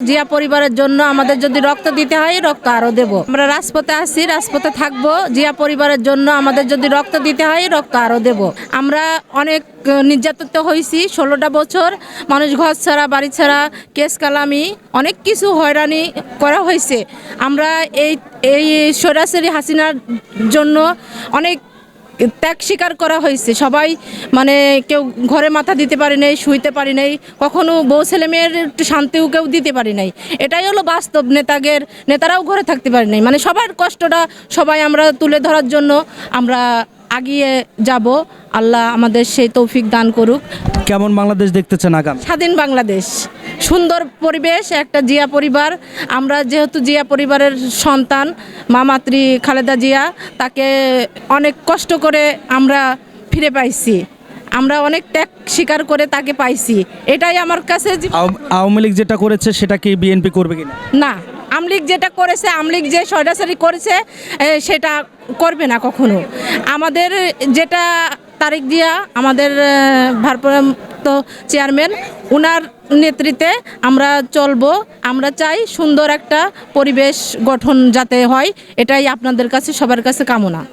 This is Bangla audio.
জিয়া পরিবারের জন্য আমাদের যদি রক্ত দিতে হয়, রক্ত আরও দেব। আমরা রাজপথে আছি, রাজপথে থাকব। জিয়া পরিবারের জন্য আমাদের যদি রক্ত দিতে হয়, রক্ত আরও দেব। আমরা অনেক নির্যাতিত হয়েছি ষোলোটা বছর। মানুষ ঘর ছাড়া, বাড়ি ছাড়া, কেস কালামি, অনেক কিছু হয়রানি করা হয়েছে। আমরা এই এই সরাসরি হাসিনার জন্য অনেক ত্যাগ স্বীকার করা হয়েছে। সবাই মানে কেউ ঘরে মাথা দিতে পারি নাই শুইতে পারি নাই কখনো বউ ছেলে মেয়ের একটু শান্তিও কেউ দিতে পারি নাই। এটাই হলো বাস্তব নেতাগের নেতারাও ঘরে থাকতে পারি নাই। মানে সবার কষ্টটা সবাই আমরা তুলে ধরার জন্য আমরা আগিয়ে যাব। আল্লাহ আমাদের সেই তৌফিক দান করুক। কেমন বাংলাদেশ দেখতে চান আগামী? স্বাধীন বাংলাদেশ। সুন্দর পরিবেশ একটা জিয়া পরিবার। আমরা যেহেতু জিয়া পরিবারের সন্তান মা মাতৃ খালেদা জিয়া তাকে অনেক কষ্ট করে আমরা ফিরে পাইছি। আমরা অনেক ত্যাগ স্বীকার করে তাকে পাইছি। এটাই আমার কাছে আওয়ামী লীগ যেটা করেছে সেটা কি বিএনপি করবে কিনা? না আমলিগ যেটা করেছে আমলিগ যে সরাসরি করেছে সেটা করবে না কখনো। আমাদের যেটা তারিক দিয়া আমাদের ভারপ্রাপ্ত চেয়ারম্যান উনার নেতৃত্বে আমরা চলব। আমরা চাই সুন্দর একটা পরিবেশ গঠন যাতে হয়। এটাই আপনাদের কাছে, সবার কাছে কামনা।